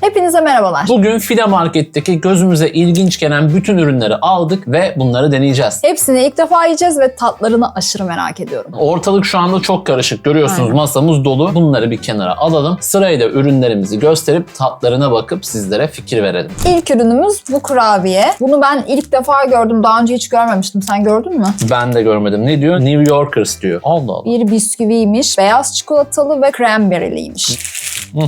Hepinize merhabalar. Bugün Fide Market'teki gözümüze ilginç gelen bütün ürünleri aldık ve bunları deneyeceğiz. Hepsini ilk defa yiyeceğiz ve tatlarını aşırı merak ediyorum. Ortalık şu anda çok karışık. Görüyorsunuz Aynen. masamız dolu. Bunları bir kenara alalım. Sırayla ürünlerimizi gösterip tatlarına bakıp sizlere fikir verelim. İlk ürünümüz bu kurabiye. Bunu ben ilk defa gördüm. Daha önce hiç görmemiştim. Sen gördün mü? Ben de görmedim. Ne diyor? New Yorkers diyor. Allah Allah. Bir bisküviymiş. Beyaz çikolatalı ve cranberry'liymiş. Hı.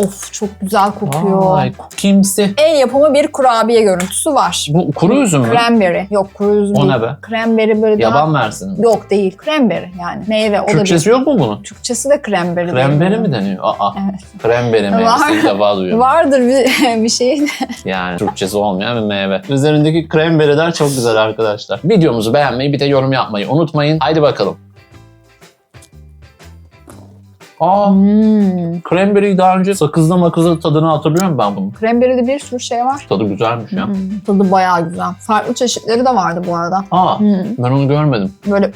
Of çok güzel kokuyor. Vay, kimsi. El yapımı bir kurabiye görüntüsü var. Bu kuru üzüm mü? Cranberry. Yok kuru üzüm O değil. ne be? Cranberry böyle daha... Yaban versini. Yok değil. Cranberry yani. Meyve. O Türkçesi da yok mu bunun? Türkçesi de cranberry. bunun. mi deniyor? Aa. Evet. Cranberry Var. meyvesi ilk defa duyuyorum. Vardır bir, bir şey. Yani Türkçesi olmayan bir meyve. Üzerindeki cranberry'ler çok güzel arkadaşlar. Videomuzu beğenmeyi bir de yorum yapmayı unutmayın. Haydi bakalım. Aa, Hmm. daha önce sakızla makızla tadını hatırlıyorum ben bunun. Cranberry'de bir sürü şey var. Tadı güzelmiş ya. Hmm. Tadı bayağı güzel. Farklı çeşitleri de vardı bu arada. Aa, Hmm. ben onu görmedim. Böyle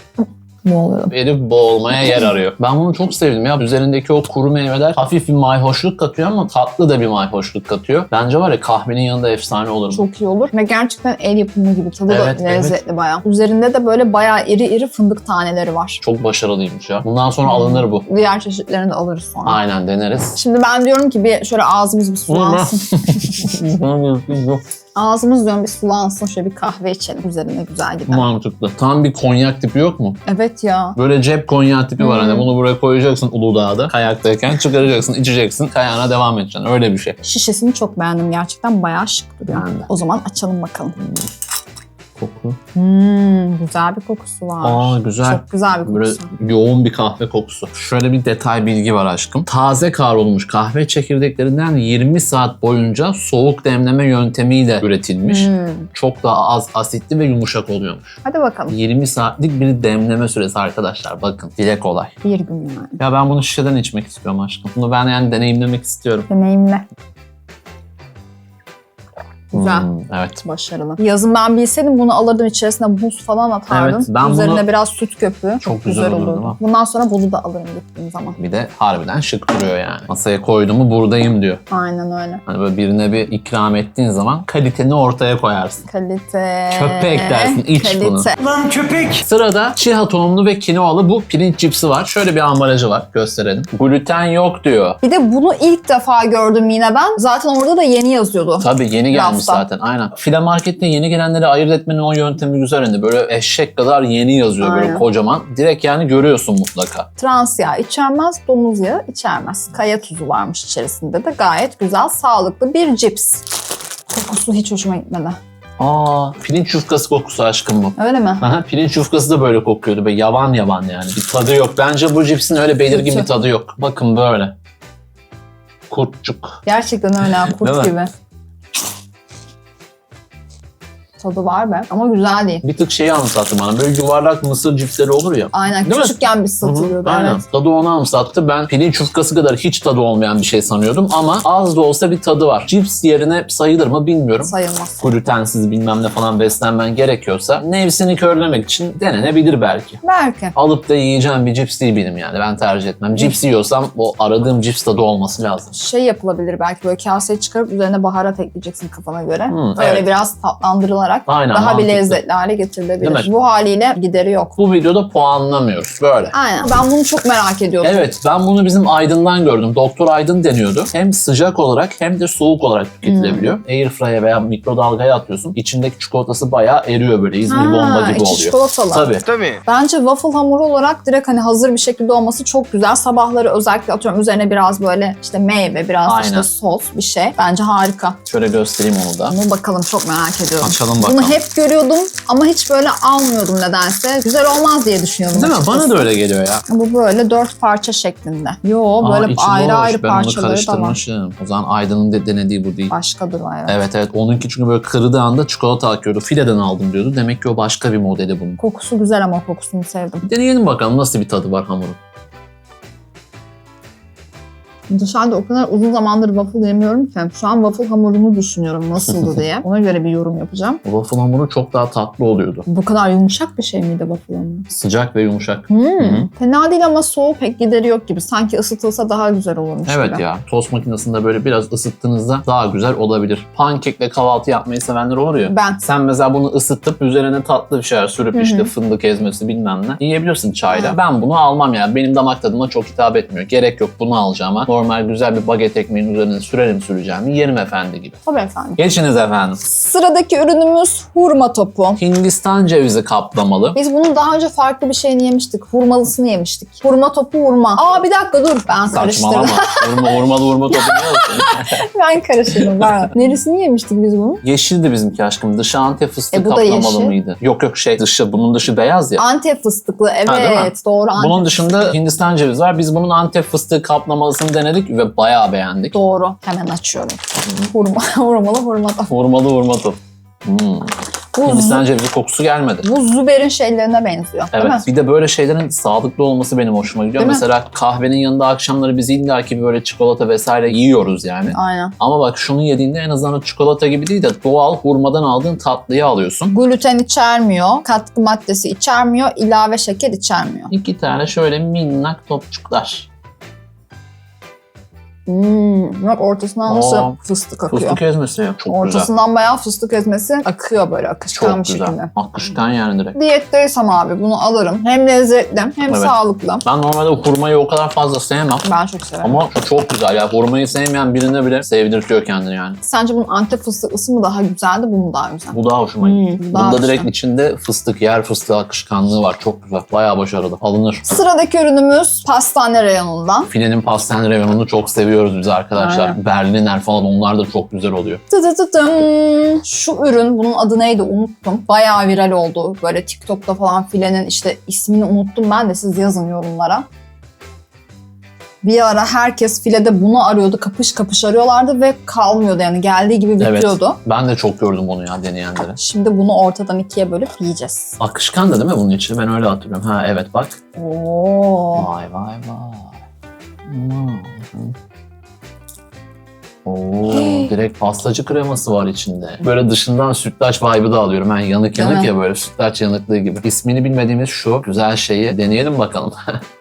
ne oluyor? Boğulmaya yer arıyor. Ben bunu çok sevdim ya. Üzerindeki o kuru meyveler hafif bir mayhoşluk katıyor ama tatlı da bir mayhoşluk katıyor. Bence var ya kahvenin yanında efsane olur. Çok iyi olur. Ve gerçekten el yapımı gibi. Tadı Evet, da lezzetli bayağı. Üzerinde de böyle bayağı iri iri fındık taneleri var. Çok başarılıymış ya. Bundan sonra alınır bu. Diğer çeşitlerini de alırız sonra. Aynen deneriz. Şimdi ben diyorum ki bir şöyle ağzımız bir sulansın. ağzımız diyorum bir sulansın. Şöyle bir kahve içelim. Üzerine güzel gider. Mantıklı. Tam bir konyak tipi yok mu? Evet ya. Böyle cep konyak tipi var. Hmm. Hani bunu buraya koyacaksın Uludağ'da. Kayaktayken çıkaracaksın, içeceksin. Kayağına devam edeceksin. Öyle bir şey. Şişesini çok beğendim gerçekten. Bayağı şık duruyor. De. O zaman açalım bakalım. Koku. Hmm, güzel bir kokusu var. Aa güzel. Çok güzel bir Böyle kokusu. yoğun bir kahve kokusu. Şöyle bir detay bilgi var aşkım. Taze kavrulmuş kahve çekirdeklerinden 20 saat boyunca soğuk demleme yöntemiyle üretilmiş. Hmm. Çok daha az asitli ve yumuşak oluyormuş. Hadi bakalım. 20 saatlik bir demleme süresi arkadaşlar. Bakın dile kolay. Bir gün yani. Ya ben bunu şişeden içmek istiyorum aşkım. Bunu ben yani deneyimlemek istiyorum. Deneyimle. Güzel. Hmm, evet. Başarılı. Yazın ben bilseydim bunu alırdım içerisine buz falan atardım. Evet, ben Üzerine bunu- biraz süt köpüğü. Çok, Çok güzel, güzel olurdu olurdu. Bundan sonra bunu da alırım gittiğim zaman. Bir de harbiden şık duruyor yani. Masaya koyduğumu buradayım diyor. Aynen öyle. Hani böyle birine bir ikram ettiğin zaman kaliteni ortaya koyarsın. Kalite. Köpek dersin, iç Kalite. bunu. Lan köpek! Sırada chia tohumlu ve kinoalı bu pirinç cipsi var. Şöyle bir ambalajı var. Gösterelim. Gluten yok diyor. Bir de bunu ilk defa gördüm yine ben. Zaten orada da yeni yazıyordu. Tabii yeni gelmiş. Zaten. Aynen. File markette yeni gelenleri ayırt etmenin o yöntemi güzel. Hani böyle eşek kadar yeni yazıyor böyle Aynen. kocaman. Direkt yani görüyorsun mutlaka. Trans yağ içermez, domuz yağı içermez. Kaya tuzu varmış içerisinde de gayet güzel, sağlıklı bir cips. Kokusu hiç hoşuma gitmedi. Aa, pirinç yufkası kokusu aşkım bu. Öyle mi? Aha, pirinç yufkası da böyle kokuyordu. Böyle yavan yavan yani. Bir tadı yok. Bence bu cipsin öyle belirgin Kötü. bir tadı yok. Bakın böyle. Kurtçuk. Gerçekten öyle ha, kurt gibi. Tadı var be ama güzel değil. Bir tık şeyi anımsattı bana. Böyle yuvarlak mısır cipsleri olur ya. Aynen Değil mi? küçükken biz satılıyordu. Hı hı, Aynen. Evet. Tadı onu anımsattı. Ben pirinç yufkası kadar hiç tadı olmayan bir şey sanıyordum ama az da olsa bir tadı var. Cips yerine sayılır mı bilmiyorum. Sayılmaz. Glutensiz bilmem ne falan beslenmen gerekiyorsa nefsini körlemek için denenebilir belki. Belki. Alıp da yiyeceğim bir cips değil benim yani. Ben tercih etmem. Cips yiyorsam o aradığım cips tadı olması lazım. Şey yapılabilir belki böyle kaseyi çıkarıp üzerine baharat ekleyeceksin kafana göre. Hı, Böyle evet. biraz tatlandırılarak Aynen, daha bir mantıklı. lezzetli hale getirilebilir. Mi? Bu haliyle gideri yok. Bu videoda puanlamıyoruz. Böyle. Aynen. Ben bunu çok merak ediyordum. Evet ben bunu bizim Aydın'dan gördüm. Doktor Aydın deniyordu. Hem sıcak olarak hem de soğuk olarak tüketilebiliyor. Hmm. Airfryer'a veya mikrodalgaya atıyorsun. İçindeki çikolatası bayağı eriyor böyle İzmir Ha, bomba gibi oluyor. çikolatalı. Tabii. Tabii. Bence waffle hamuru olarak direkt hani hazır bir şekilde olması çok güzel. Sabahları özellikle atıyorum üzerine biraz böyle işte meyve, biraz Aynen. işte sos bir şey. Bence harika. Şöyle göstereyim onu da. Ama bakalım çok merak ediyorum. Açalım bakalım. Bunu hep görüyordum ama hiç böyle almıyordum nedense. Güzel olmaz diye düşünüyordum. Değil mi? açıkçası. Bana da öyle geliyor ya. Bu böyle dört parça şeklinde. Yo Aa, böyle içi ayrı boş. ayrı ben onu parçaları da var. karıştırmışım. O zaman Aydın'ın de denediği bu değil. Başkadır o evet. Evet evet. Onunki çünkü böyle kırdığı anda çikolata akıyordu. Fileden aldım diyordu. Demek ki o başka bir modeli bunun. Kokusu güzel ama kokusunu sevdim. Deneyelim bakalım nasıl bir tadı var hamurun. Dışarıda o kadar uzun zamandır waffle yemiyorum ki. Şu an waffle hamurunu düşünüyorum nasıldı diye. Ona göre bir yorum yapacağım. Waffle hamuru çok daha tatlı oluyordu. Bu kadar yumuşak bir şey miydi waffle hamuru? Sıcak ve yumuşak. Hmm. hı. Fena değil ama soğuğu pek gideri yok gibi. Sanki ısıtılsa daha güzel olurmuş Evet gibi. ya tost makinesinde böyle biraz ısıttığınızda daha güzel olabilir. Pankekle kahvaltı yapmayı sevenler olur ya. Ben. Sen mesela bunu ısıtıp üzerine tatlı bir şeyler sürüp Hı hı. işte fındık ezmesi bilmem ne yiyebilirsin çayla. Hı. Ben bunu almam ya. Benim damak tadıma çok hitap etmiyor. Gerek yok bunu alacağıma. Normal güzel bir baget ekmeğin üzerine sürerim süreceğimi yerim efendi gibi. Tabii efendim. Geçiniz efendim. Sıradaki ürünümüz hurma topu. Hindistan cevizi kaplamalı. Biz bunun daha önce farklı bir şeyini yemiştik. Hurmalısını yemiştik. Hurma topu hurma. Aa bir dakika dur. Ben Saçmalama. karıştırdım. Hurma, hurmalı hurma topu ne olsun? ben karıştırdım. Ben. Neresini yemiştik biz bunu? Yeşildi bizimki aşkım. Dışı antep fıstığı E, bu da kaplamalı yeşil. mıydı? Yok yok şey dışı bunun dışı beyaz ya. Antep fıstıklı. Evet Ha, doğru. Antep Bunun dışında Hindistan cevizi var. Biz bunun antep fıstığı kaplamalısını denedik ve bayağı beğendik. Doğru. Hemen açıyorum. Hurma, hurmalı hurma. Hurmalı hurma topu. Hmm. Bu, Hindistan cevizi kokusu gelmedi. bu Züber'in şeylerine benziyor. Değil mi? Evet. Bir de böyle şeylerin sağlıklı olması benim hoşuma gidiyor. Değil mi? Mesela kahvenin yanında akşamları biz illaki böyle çikolata vesaire yiyoruz yani. Aynen. Ama bak şunu yediğinde en azından çikolata gibi değil de doğal hurmadan aldığın tatlıyı alıyorsun. Gluten içermiyor, katkı maddesi içermiyor, ilave şeker içermiyor. İki tane şöyle minnak topçuklar. Hmm, bak ortasından Aa, nasıl fıstık akıyor. Fıstık ezmesi. Çok güzel. Ortasından bayağı fıstık ezmesi akıyor böyle akışkan Çok bir güzel. şekilde. Akışkan yani direkt. Diyetteysem abi bunu alırım. Hem lezzetli hem Evet. sağlıklı. Ben normalde hurmayı o kadar fazla sevmem. Ben çok severim. Ama çok güzel ya. Hurmayı sevmeyen birine bile sevdirtiyor kendini yani. Sence bunun antep fıstıklısı mı daha güzeldi, bu mu daha güzel? Bu daha hoşuma gitti. Hmm, Bunda güzel. direkt içinde fıstık, yer fıstığı akışkanlığı var. Çok güzel. Bayağı başarılı. Alınır. Sıradaki ürünümüz pastane reyonundan. Filenin pastane reyonunu çok seviyoruz biz arkadaşlar. Aynen. Berliner falan onlar da çok güzel oluyor. Tı tı tı tım. Şu ürün, bunun adı neydi unuttum. Bayağı viral oldu. Böyle TikTok'ta falan filenin işte ismini unuttum ben de siz yazın yorumlara. Bir ara herkes filede bunu arıyordu. Kapış kapış arıyorlardı ve kalmıyordu yani. Geldiği gibi bitiyordu. Ben de çok gördüm onu ya deneyenleri. Şimdi bunu ortadan ikiye bölüp yiyeceğiz. Akışkan da değil mi bunun içi? Ben öyle hatırlıyorum. Ha evet bak. Oo. Vay vay vay. Hmm. Oo, direkt pastacı kreması var içinde. Böyle dışından sütlaç vibe'ı da alıyorum. Ben yanık Değil yanık mi? ya böyle sütlaç yanıklığı gibi. İsmini bilmediğimiz şu güzel şeyi deneyelim bakalım.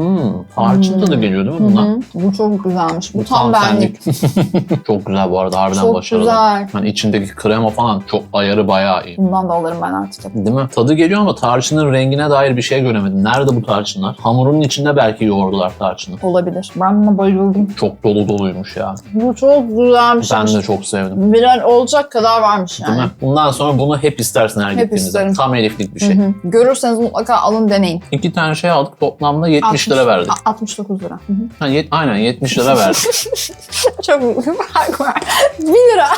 hmm, tarçın tadı Hmm. geliyor değil mi Hı buna? hı. Bu çok güzelmiş. Bu, Bu tam, benlik. senlik. çok güzel bu arada harbiden Çok başarılı. güzel. Yani içindeki krema falan çok ayarı bayağı iyi. Bundan da alırım ben artık. Değil mi? Tadı geliyor ama tarçının rengine dair bir şey göremedim. Nerede bu tarçınlar? Hamurun içinde belki yoğurdular tarçını. Olabilir. Ben buna bayıldım. Çok dolu doluymuş ya. Bu çok güzelmiş. Ben de çok sevdim. Viral olacak kadar varmış Değil yani. mi? Bundan sonra bunu hep istersin her Hep gittiğinizde. isterim. Tam eliflik bir Hı şey. hı. Görürseniz mutlaka alın deneyin. İki tane şey aldık. Toplamda 70 lira verdik. A- 69 lira. Hı hı. Ha, yet- aynen 70 lira verdik. Çok fark var. 1 lira.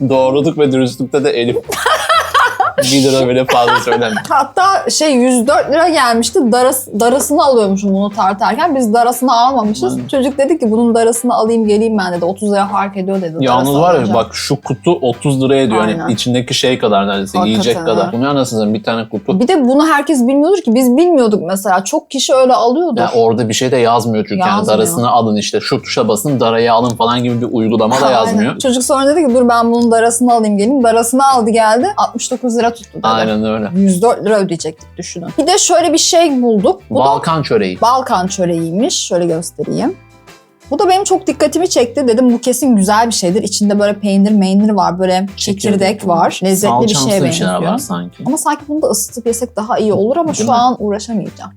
Doğruluk ve dürüstlükte de Elif. 1 lira bile fazla söylemiyor. Hatta şey 104 lira gelmişti. Daras, darasını alıyormuşum bunu tartarken. Biz darasını almamışız. Aynen. Çocuk dedi ki bunun darasını alayım geleyim ben dedi. 30 lira fark ediyor dedi. Yalnız darası var ya bak şu kutu 30 liraya ediyor. Aynen. Hani içindeki şey kadar neredeyse Hakikaten yiyecek kadar. Bu ne anasını bir tane kutu. Bir de bunu herkes bilmiyordur ki. Biz bilmiyorduk mesela. Çok kişi öyle alıyordur. Yani orada bir şey de yazmıyor çünkü. Yani Yazmıyor. darasını alın işte şu tuşa basın darayı alın falan gibi bir uygulama da Aynen. yazmıyor. Çocuk sonra dedi ki dur ben bunun darasını alayım geleyim. Darasını aldı geldi. 69 lira tuttu dedi. Aynen öyle. 104 lira ödeyecektik düşünün. Bir de şöyle bir şey bulduk. Bu da Balkan çöreği. Balkan çöreğiymiş. Şöyle göstereyim. Bu da benim çok dikkatimi çekti. Dedim bu kesin güzel bir şeydir. İçinde böyle peynir meynir var. Böyle çekirdek var. Lezzetli bir Salçamsı şeye bir şeyler benziyor. var sanki. Ama sanki bunu da ısıtıp yesek daha iyi olur ama Değil şu mi? an uğraşamayacağım.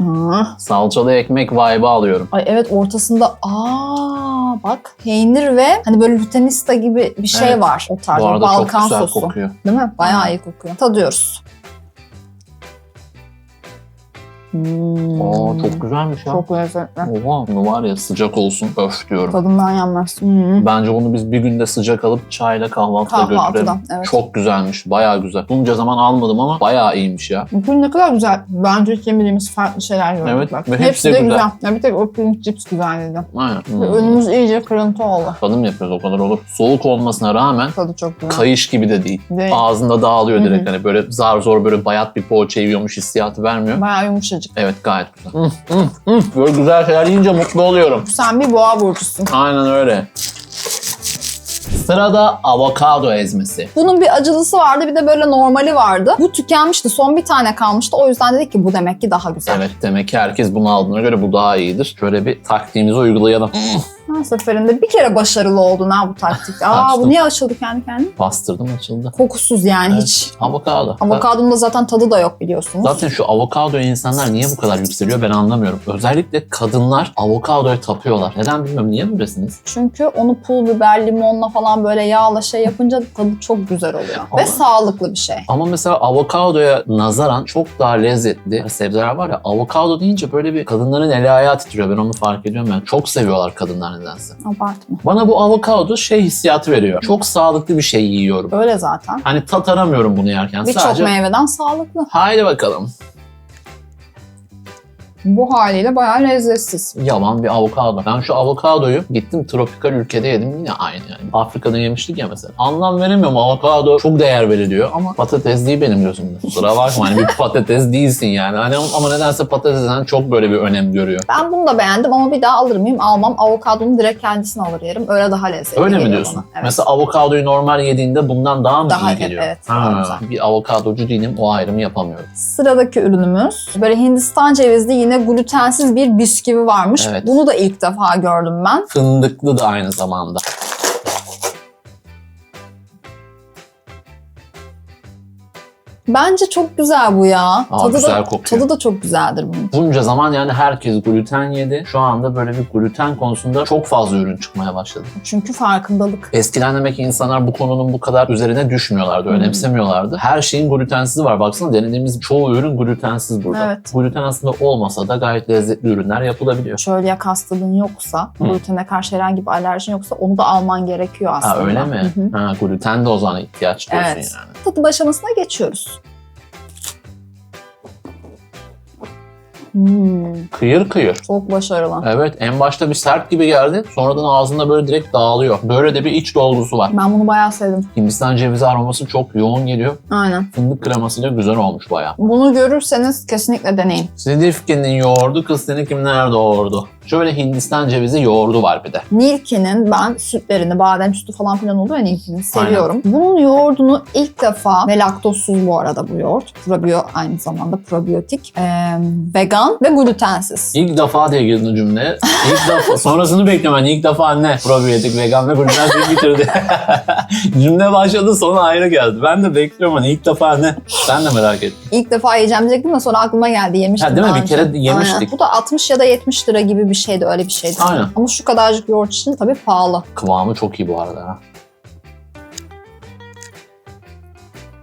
Aa, Salçalı ekmek vibe'ı alıyorum. ay evet ortasında aa bak peynir ve hani böyle lutenista gibi bir şey Evet. var o tarz. Bu arada çok Balkan güzel sosu. kokuyor. Değil mi? Bayağı iyi kokuyor. Tadıyoruz. Hmm. Aa çok güzelmiş ya. Çok lezzetli. Oha bunu var ya sıcak olsun öf diyorum. Tadından yenmez. Hmm. Bence bunu biz bir günde sıcak alıp çayla kahvaltıda götürelim. Evet. Çok güzelmiş. Bayağı güzel. Bunca zaman almadım ama bayağı iyiymiş ya. Bugün ne kadar güzel. Bence hiç yemediğimiz farklı şeyler gördük Evet, bak. ve hepsi, de güzel. güzel. Ya bir tek o pirinç cips güzeldi. Aynen. Ve Hmm. önümüz iyice kırıntı oldu. Tadım yapıyoruz o kadar olur. Soğuk olmasına rağmen Tadı çok güzel. kayış gibi de değil. Ve Ağzında dağılıyor direkt. Hani böyle zar zor böyle bayat bir poğaça yiyormuş hissiyatı vermiyor. bayağı yumuşacık. Evet gayet güzel. Böyle güzel şeyler yiyince mutlu oluyorum. Sen bir boğa burcusun. Aynen öyle. Sırada avokado ezmesi. Bunun bir acılısı vardı bir de böyle normali vardı. Bu tükenmişti. Son bir tane kalmıştı. O yüzden dedik ki bu demek ki daha güzel. Evet demek ki herkes bunu aldığına göre bu daha iyidir. Şöyle bir taktiğimizi uygulayalım. Her seferinde bir kere başarılı oldun ha bu taktik. Aa bu niye açıldı kendi kendine? Bastırdım açıldı. Kokusuz yani Evet. hiç. Avokado. Avokadonun da zaten tadı da yok biliyorsunuz. Zaten şu avokadoya insanlar niye bu kadar yükseliyor ben anlamıyorum. Özellikle kadınlar avokadoya tapıyorlar. Neden bilmiyorum. Niye böylesiniz? Çünkü onu pul biber, limonla falan böyle yağla şey yapınca tadı çok güzel oluyor. Ama- Ve sağlıklı bir şey. Ama mesela avokadoya nazaran çok daha lezzetli sebzeler var ya avokado deyince böyle bir kadınların eli ayağı titriyor. Ben onu fark ediyorum yani. Çok seviyorlar kadınlar nedense. Abartma. Bana bu avokado şey hissiyatı veriyor. Çok sağlıklı bir şey yiyorum. Öyle zaten. Hani tat aramıyorum bunu yerken. Birçok Sadece meyveden sağlıklı. haydi bakalım. Bu haliyle bayağı lezzetsiz. Yalan bir avokado. Ben şu avokadoyu gittim tropikal ülkede yedim yine aynı yani. Afrika'da yemiştik ya mesela. Anlam veremiyorum avokado çok değer veriliyor ama patates değil benim gözümde. Kusura bakma hani bir patates değilsin yani. Hani ama nedense patatesten çok böyle bir önem görüyor. Ben bunu da beğendim ama bir daha alır mıyım? Almam. Avokadonu direkt kendisini alır yerim. Öyle daha lezzetli Öyle mi diyorsun? Evet. Mesela avokadoyu normal yediğinde bundan daha mı Daha iyi geliyor? evet, Ha, bir avokadocu değilim o ayrımı yapamıyorum. Sıradaki ürünümüz böyle Hindistan cevizli yine glutensiz bir bisküvi varmış. Evet. Bunu da ilk defa gördüm ben. Fındıklı da aynı zamanda. Bence çok güzel bu ya. Aa, tadı güzel da, kokuyor. Tadı da çok güzeldir bunun. Bunca zaman yani herkes gluten yedi. Şu anda böyle bir gluten konusunda çok fazla ürün çıkmaya başladı. Çünkü farkındalık. Eskiden demek ki insanlar bu konunun bu kadar üzerine düşmüyorlardı, Hmm. önemsemiyorlardı. Her şeyin glutensizi var. Baksana denediğimiz çoğu ürün glutensiz burada. Evet. Gluten aslında olmasa da gayet lezzetli ürünler yapılabiliyor. Çölyak hastalığın yoksa, Hı. glutene karşı herhangi bir alerjin yoksa onu da alman gerekiyor aslında. Ha öyle mi? Hı hı. Ha gluten de o zaman ihtiyaç diyorsun Evet. yani. Tadım aşamasına geçiyoruz. Hmm, Kıyır kıyır. çok başarılı. Evet en başta bir sert gibi geldi. Sonradan ağzında böyle direkt dağılıyor. Böyle de bir iç dolgusu var. Ben bunu bayağı sevdim. Hindistan cevizi aroması çok yoğun geliyor. Aynen. Fındık kremasıyla güzel olmuş bayağı. Bunu görürseniz kesinlikle deneyin. Silifke'nin yoğurdu, kız kimler doğurdu? Şöyle Hindistan cevizi yoğurdu var bir de. Nilki'nin ben sütlerini, badem sütü falan filan oluyor ya Nilki'nin seviyorum. Bunun yoğurdunu ilk defa ve laktozsuz bu arada bu yoğurt. Probiyo aynı zamanda probiyotik. Ee, vegan ve glutensiz. İlk defa diye girdin cümleye. İlk defa. Sonrasını. Yani ilk defa ne? Probiyotik, vegan ve glutensiz bitirdi. Cümle başladı sonu ayrı geldi. Ben de bekliyorum hani ilk defa ne? Ben de merak ettim. İlk defa yiyeceğim diyecektim de sonra aklıma geldi yemiştim. Ha, değil mi? Bir kere yemiştik. Aynen. Bu da 60 ya da 70 lira gibi bir şeydi öyle bir şeydi. Aynen. Ama şu kadarcık yoğurt için tabii pahalı. Kıvamı çok iyi bu arada. ha.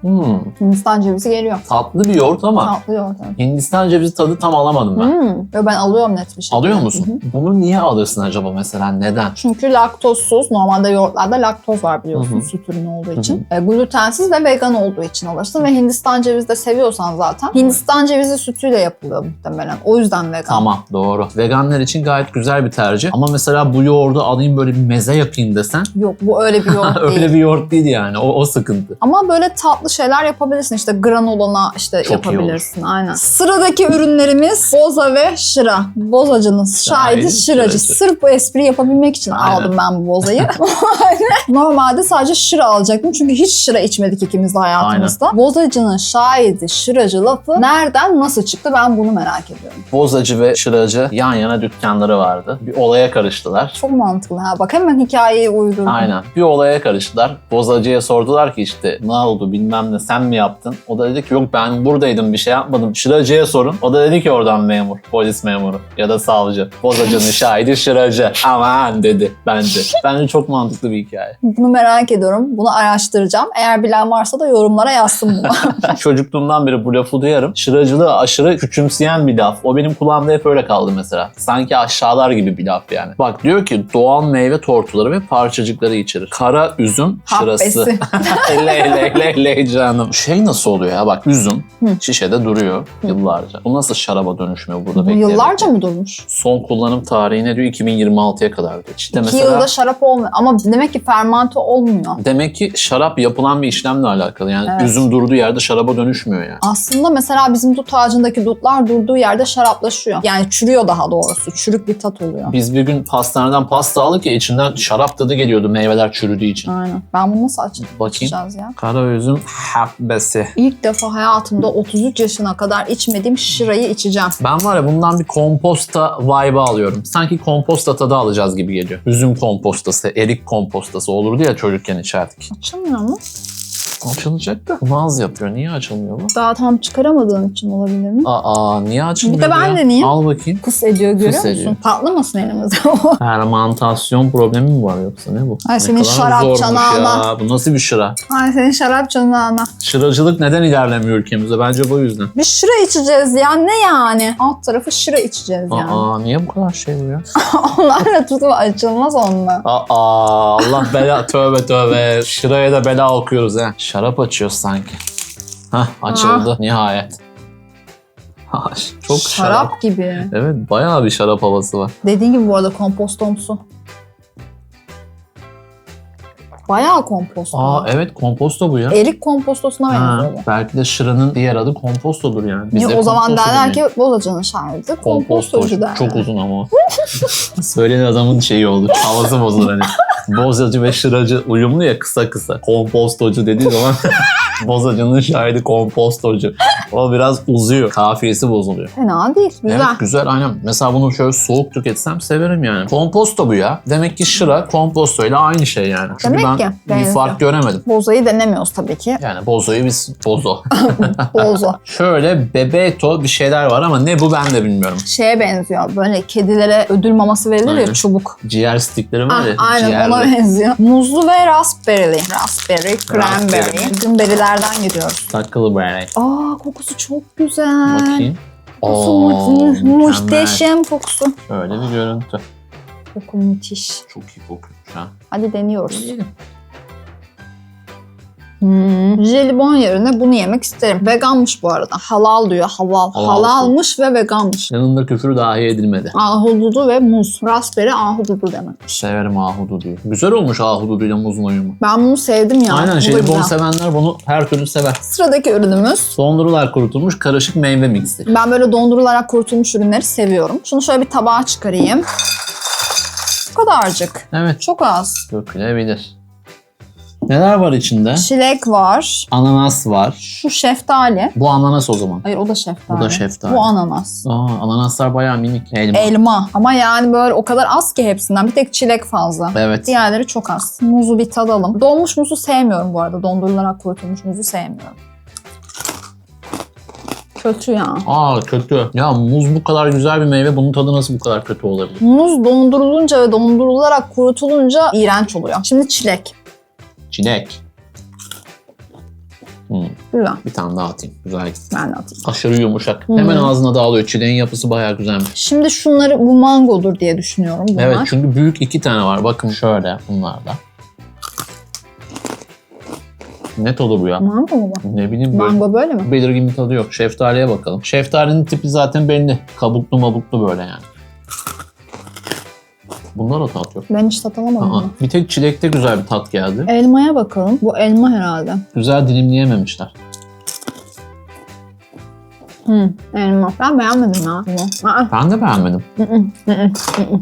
Hmm, Hindistan cevizi geliyor. tatlı bir yoğurt ama Tatlı yoğurt. evet. Hindistan cevizi tadı tam alamadım ben. Hmm. Ve ben alıyorum net bir şekilde. Alıyor Hı hı. musun? Bunu niye alırsın acaba mesela? Neden? Çünkü laktozsuz, normalde yoğurtlarda laktoz var biliyorsun Hı hı. süt ürünü olduğu için. E, glutensiz ve vegan olduğu için alırsın ve Hindistan cevizi de seviyorsan zaten. Hindistan cevizi sütüyle yapılıyor muhtemelen. O yüzden vegan. Tamam doğru. Veganlar için gayet güzel bir tercih. Ama mesela bu yoğurdu alayım böyle bir meze yapayım desen Yok bu öyle bir yoğurt değil. öyle bir yoğurt değil yani. O, o sıkıntı. Ama böyle tatlı şeyler yapabilirsin. İşte granolana işte Çok yapabilirsin. Aynen. Sıradaki ürünlerimiz boza ve şıra. Bozacının şahidi şıracı. Sırf bu espriyi yapabilmek için Aynen. aldım ben bu bozayı. Normalde sadece şıra alacaktım. Çünkü hiç şıra içmedik ikimiz de hayatımızda. Bozacının şahidi şıracı lafı nereden nasıl çıktı ben bunu merak ediyorum. Bozacı ve şıracı yan yana dükkanları vardı. Bir olaya karıştılar. Çok mantıklı ha. Bak hemen hikayeyi uydurdum. Aynen. Bir olaya karıştılar. Bozacıya sordular ki işte ne oldu bilmem bilmem ne sen mi yaptın? O da dedi ki yok ben buradaydım bir şey yapmadım. Şıracıya sorun. O da dedi ki oradan memur, polis memuru ya da savcı. Bozacının şahidi şıracı. Aman dedi bence. Bence çok mantıklı bir hikaye. Bunu merak ediyorum. Bunu araştıracağım. Eğer bilen varsa da yorumlara yazsın bunu. Çocukluğumdan beri bu lafı duyarım. Şıracılığı aşırı küçümseyen bir laf. O benim kulağımda hep öyle kaldı mesela. Sanki aşağılar gibi bir laf yani. Bak diyor ki doğal meyve tortuları ve parçacıkları içerir. Kara üzüm şırası. Habbesi. ele ele ele ele canım. Şey nasıl oluyor ya bak üzüm Hı. şişede duruyor yıllarca. Bu nasıl şaraba dönüşmüyor burada Bu bekleyerek? yıllarca mı durmuş? Son kullanım tarihi ne diyor 2026'ya kadar diyor. İşte İki mesela yılda şarap olmuyor. Ama demek ki fermante olmuyor. demek ki şarap yapılan bir işlemle alakalı. Yani Evet. üzüm durduğu yerde şaraba dönüşmüyor yani. Aslında mesela bizim dut ağacındaki dutlar durduğu yerde şaraplaşıyor. Yani çürüyor daha doğrusu. Çürük bir tat oluyor. Biz bir gün pastaneden pasta aldık ya içinden şarap tadı geliyordu meyveler çürüdüğü için. Aynen. Ben bunu nasıl aç Bakayım. açacağız ya? Kara üzüm habbesi. İlk defa hayatımda 33 yaşına kadar içmediğim şırayı içeceğim. Ben var ya bundan bir komposta vibe alıyorum. Sanki komposta tadı alacağız gibi geliyor. Üzüm kompostası, erik kompostası olurdu ya çocukken içerdik. Açılmıyor mu? Açılacak da naz yapıyor. Niye açılmıyor bu? Daha tam çıkaramadığın için olabilir mi? Aa niye açılmıyor Bir de ben ya? deneyeyim. Al bakayım. Kıs ediyor görüyor Kıs musun? ediyor. Patlamasın elimizde. Fermantasyon problemi mi var yoksa ne bu? Ay, Ne senin kadar şarap zormuş çanağına. ya. Bu nasıl bir şıra? Ay senin şarap canına. Şıracılık neden ilerlemiyor ülkemizde? Bence bu yüzden. Bir şıra içeceğiz ya ne yani? Alt tarafı şıra içeceğiz yani. Aa niye bu kadar şey bu ya? Onlarla tutup açılmaz onunla. Aa Allah bela tövbe tövbe. Şıraya da bela okuyoruz ha. Şarap açıyoruz sanki. Hah açıldı nihayet. Ha, Çok şarap. şarap gibi. Evet bayağı bir şarap havası var. Dediğin gibi bu arada kompostomsu. Bayağı komposto. Aa evet komposto bu ya. Erik kompostosuna benziyor bu. belki de şıranın diğer adı kompostodur yani. Biz de o zaman komposto derler demeyiz. ki bozacının şahidi kompostocu derler. Çok uzun ama o. Söyleyen adamın şeyi olur. Havası bozulur hani. Bozacı ve şıracı uyumlu ya kısa kısa. Kompostocu dediği zaman bozacının şahidi kompostocu. O biraz uzuyor. Kafiyesi bozuluyor. Fena değil. Güzel. Evet güzel aynen. Mesela bunu şöyle soğuk tüketsem severim yani. Komposto bu ya. Demek ki şıra komposto ile aynı şey yani. Çünkü Demek ben ki, bir benziyor. fark göremedim. Bozayı denemiyoruz tabii ki. Yani bozoyu biz bozo. Bozo. Şöyle bebeto bir şeyler var ama ne bu ben de bilmiyorum. Şeye benziyor. Böyle kedilere ödül maması verilir Aynen. ya çubuk. Ciğer stikleri var Ah, ya. aynen. Ona benziyor. Muzlu ve raspberry'li. Raspberry, cranberry. Raspberry. Bugün berilerden gidiyoruz. Takılı böyle. Aa kokusu çok güzel. Bakayım. Kokusu Oo, mu- mükemmel. muhteşem kokusu. Şöyle bir görüntü. Koku müthiş. Çok iyi kokuyormuş ha. Hadi deniyoruz. Hmm. Jelibon yerine bunu yemek isterim. Veganmış bu arada. Halal diyor. Halal. Halal. Halalmış ve veganmış. Yanında küfür dahi edilmedi. Ahududu ve muz. Raspberry ahududu demek. Severim ahududuyu. Güzel olmuş ahududuyla muzun uyumu. Ben bunu sevdim ya. Aynen Bu da jelibon güzel. sevenler bunu her türlü sever. Sıradaki ürünümüz. Dondurular kurutulmuş karışık meyve mixi. Ben böyle dondurularak kurutulmuş ürünleri seviyorum. Şunu şöyle bir tabağa çıkarayım. Bu kadarcık. Evet Çok az. dökülebilir. Neler var içinde? Çilek var. Ananas var. Şu şeftali. Bu ananas o zaman. Hayır o da şeftali. Bu da şeftali. Bu ananas. Aa, ananaslar bayağı minik. Elma. Elma. Ama yani böyle o kadar az ki hepsinden. Bir tek çilek fazla. Evet. Diğerleri çok az. Muzu bir tadalım. Donmuş muzu sevmiyorum bu arada. Dondurularak kurutulmuş muzu sevmiyorum. Kötü ya. Aa kötü. Ya muz bu kadar güzel bir meyve. Bunun tadı nasıl bu kadar kötü olabilir? Muz dondurulunca ve dondurularak kurutulunca iğrenç oluyor. Şimdi çilek. Çilek. Hmm, Güzel. bir tane daha atayım. Güzel gitti. Ben de atayım. Aşırı yumuşak. Hmm. Hemen ağzına dağılıyor. Çileğin yapısı bayağı güzelmiş. Şimdi şunları bu mangodur diye düşünüyorum bunlar. Evet çünkü büyük iki tane var. Bakın şöyle bunlarda. Ne tadı bu ya? Mango mu bu? Ne bileyim böyle Mango böyle mi? belirgin bir tadı yok. Şeftaliye bakalım. Şeftalinin tipi zaten belli. Kabuklu mabuklu böyle yani. Bunda da tat yok. Ben hiç tat alamadım. Aa, bunu. bir tek çilekte güzel bir tat geldi. Elmaya bakalım. Bu elma herhalde. Güzel dilimleyememişler. Hı, elma. Ben beğenmedim ya bunu. Aa, Ben de beğenmedim.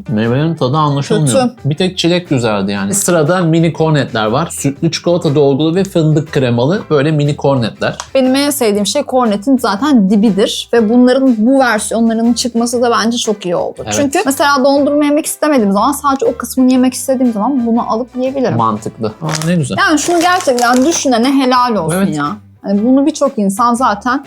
Meyvelerin tadı anlaşılmıyor. Kötü. Bir tek çilek güzeldi yani. Sırada mini kornetler var. Sütlü çikolata dolgulu ve fındık kremalı böyle mini kornetler. Benim en sevdiğim şey Cornet'in zaten dibidir. Ve bunların bu versiyonlarının çıkması da bence çok iyi oldu. Evet. Çünkü mesela dondurma yemek istemediğim zaman sadece o kısmını yemek istediğim zaman bunu alıp yiyebilirim. Mantıklı. Aa ne güzel. Yani şunu gerçekten düşünene helal olsun Evet. ya. Hani bunu birçok insan zaten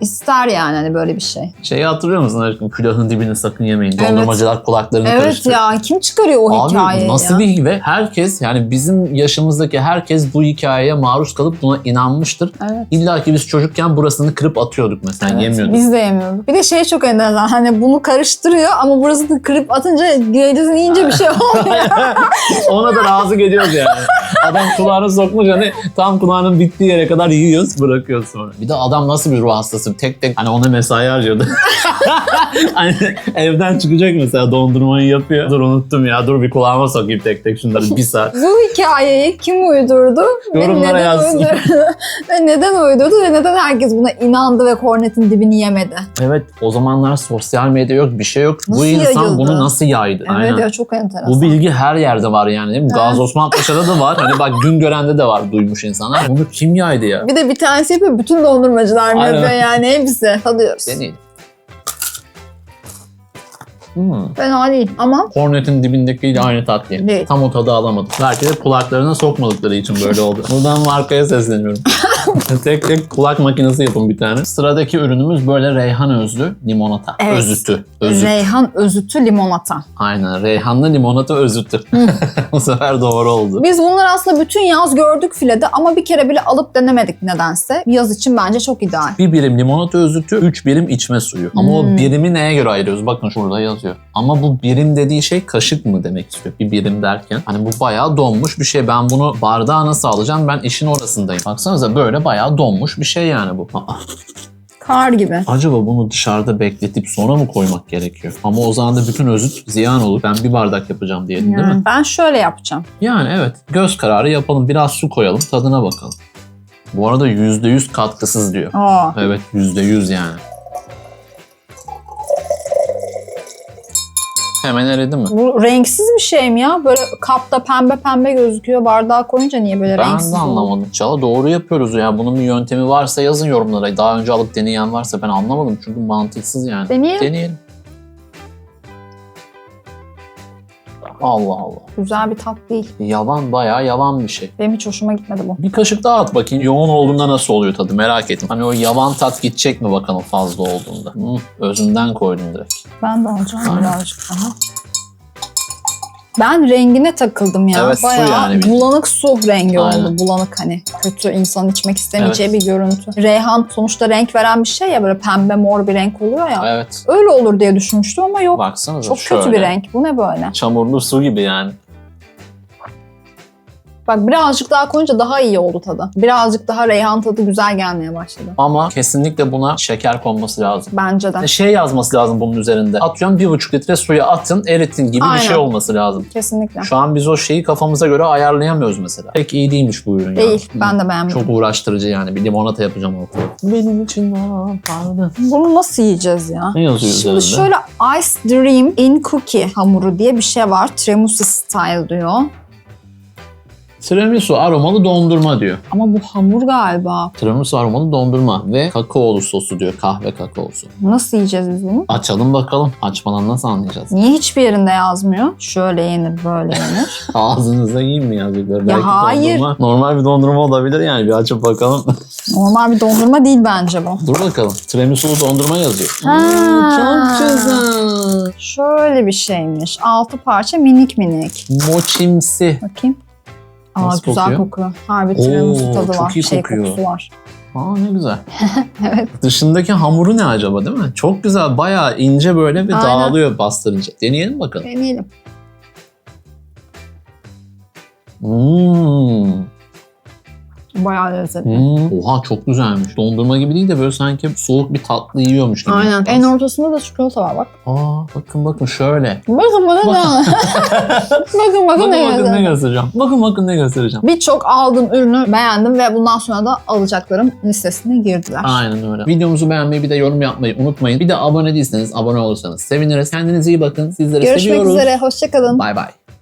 ister yani hani böyle bir şey. Şeyi hatırlıyor musun aşkım? Külahın dibini sakın yemeyin. Evet. Dondurmacılar kulaklarını Evet karıştırıyor. ya kim çıkarıyor o Abi hikayeyi nasıl ya? bir ve herkes yani bizim yaşımızdaki herkes bu hikayeye maruz kalıp buna inanmıştır. Evet. İlla ki biz çocukken burasını kırıp atıyorduk mesela Evet, yemiyorduk. Biz de yemiyorduk. Bir de şey çok enteresan hani bunu karıştırıyor ama burasını kırıp atınca gerisini yiyince bir şey olmuyor. Ona da razı geliyoruz yani. Adam kulağını sokmuş hani tam kulağının bittiği yere kadar yiyoruz bırakıyoruz sonra. Bir de adam nasıl bir ruh hastası tek tek hani ona mesai harcıyordu. hani evden çıkacak mesela dondurmayı yapıyor. Dur unuttum ya dur bir kulağıma sokayım tek tek şunları bir saat. Bu hikayeyi kim uydurdu? Yorumlara neden yazsın. uydurdu? ve neden uydurdu ve neden herkes buna inandı ve kornetin dibini yemedi? Evet o zamanlar sosyal medya yok bir şey yok. Nasıl Bu insan yayıldı? bunu nasıl yaydı? Evet Aynen. ya çok enteresan. Bu bilgi her yerde var yani değil mi? Evet. Gazi Osman Paşa'da da var. Hani bak gün görende de var duymuş insanlar. Bunu kim yaydı ya? Bir de bir tanesi yapıyor. Bütün dondurmacılar mı Aynen. yapıyor yani hepsi. Tadıyoruz. Deneyelim. Hmm. Fena değil ama Kornetin dibindekiyle aynı tat değil. Değil. Tam o tadı alamadım. Belki de kulaklarına sokmadıkları için böyle oldu. Buradan markaya sesleniyorum. tek tek kulak makinesi yapın bir tane. Sıradaki ürünümüz böyle reyhan özlü limonata. Evet. Özütü. Özüt. reyhan özütü limonata. Aynen. Reyhanlı limonata özütü. Bu sefer doğru oldu. Biz bunları aslında bütün yaz gördük filede ama bir kere bile alıp denemedik nedense. Yaz için bence çok ideal. Bir birim limonata özütü, 3 birim içme suyu. Ama Hmm. o birimi neye göre ayırıyoruz? Bakın şurada yazıyor. Ama bu birim dediği şey kaşık mı demek istiyor? Bir birim derken. Hani bu bayağı donmuş bir şey. Ben bunu bardağa nasıl alacağım? Ben işin orasındayım. Baksanıza böyle bayağı donmuş bir şey yani bu. Kar gibi. acaba bunu dışarıda bekletip sonra mı koymak gerekiyor? Ama o zaman da bütün özüt ziyan olur. Ben bir bardak yapacağım diyelim değil mi? Yani ben şöyle yapacağım. Yani evet. Göz kararı yapalım. Biraz su koyalım. Tadına bakalım. Bu arada %100 katkısız diyor. Aa, Evet %100 yani. Hemen eridi mi? bu renksiz bir şey mi ya? Böyle kapta pembe pembe gözüküyor. Bardağa koyunca niye böyle Ben renksiz de oldu? anlamadım. Çala doğru yapıyoruz ya. Bunun bir yöntemi varsa yazın yorumlara. Daha önce alıp deneyen varsa ben anlamadım. Çünkü mantıksız yani. Deneyelim. Deneyelim. Allah Allah. Güzel bir tat değil. Yavan bayağı yavan bir şey. Benim hiç hoşuma gitmedi bu. Bir kaşık daha at bakayım. Yoğun olduğunda nasıl oluyor tadı merak ettim. Hani o yavan tat gidecek mi bakalım fazla olduğunda. Hı, özünden koydum direkt. Ben de alacağım birazcık daha. Ben rengine takıldım ya. Evet, su Bayağı yani bir- bulanık su rengi Aynen. oldu. Bulanık hani kötü insan içmek istemeyeceği bir görüntü. Reyhan sonuçta renk veren bir şey ya böyle pembe mor bir renk oluyor ya. Evet. Öyle olur diye düşünmüştüm ama yok. Baksanıza Çok şöyle. kötü bir renk. Bu ne böyle? Çamurlu su gibi yani. Bak birazcık daha koyunca daha iyi oldu tadı. Birazcık daha reyhan tadı güzel gelmeye başladı. Ama kesinlikle buna şeker konması lazım. Bence de. Şey yazması lazım bunun üzerinde. Atıyorum bir buçuk litre suya atın, eritin gibi Aynen. bir şey olması lazım. Kesinlikle. Şu an biz o şeyi kafamıza göre ayarlayamıyoruz mesela. Pek iyi değilmiş bu ürün ya. Değil. Hı. Ben de beğenmedim. Çok uğraştırıcı yani. Bir limonata yapacağım ortaya. Benim için pardon. Bunu nasıl yiyeceğiz ya? Ne yazıyor Şimdi üzerinde? şöyle Ice Dream in Cookie hamuru diye bir şey var. Tiramisu style diyor. Tiramisu aromalı dondurma diyor. Ama bu hamur galiba. Tiramisu aromalı dondurma ve kakaolu sosu diyor. Kahve kakaosu. Nasıl yiyeceğiz biz bunu? Açalım bakalım. Açmadan nasıl anlayacağız? Niye hiçbir yerinde yazmıyor? Şöyle yenir, böyle yenir. Ağzınıza yiyin mi yazdıkları? Belki hayır. dondurma. Normal bir dondurma olabilir yani. Bir açıp bakalım. Normal bir dondurma değil bence bu. Dur bakalım. Tiramisu dondurma yazıyor. Ha. Aa, Çok güzel. Şöyle bir şeymiş. Altı parça minik minik. Moçimsi. Bakayım. Aa Nasıl güzel kokuyor? kokuyor. Harbi tiramisu tadı çok var. iyi şey kokuyor. kokusu var. Aa ne güzel. Evet. Dışındaki hamuru ne acaba değil mi? Çok güzel. Bayağı ince böyle ve Aynen. dağılıyor bastırınca. Deneyelim bakalım. Deneyelim. Hmm. Bayağı lezzetli. Hmm. Oha çok güzelmiş. Dondurma gibi değil de böyle sanki soğuk bir tatlı yiyormuş gibi. Aynen. En ortasında da çikolata var bak. Aa bakın bakın şöyle. Bakın bakın. bakın bakın Bakın ne bakın ne göstereceğim. Bakın bakın ne göstereceğim. Birçok aldığım ürünü beğendim ve bundan sonra da alacaklarım listesine girdiler. Aynen öyle. Videomuzu beğenmeyi bir de yorum yapmayı unutmayın. Bir de abone değilseniz abone olursanız seviniriz. Kendinize iyi bakın. Sizleri Görüşmek seviyoruz. üzere. Hoşçakalın. Bay bay.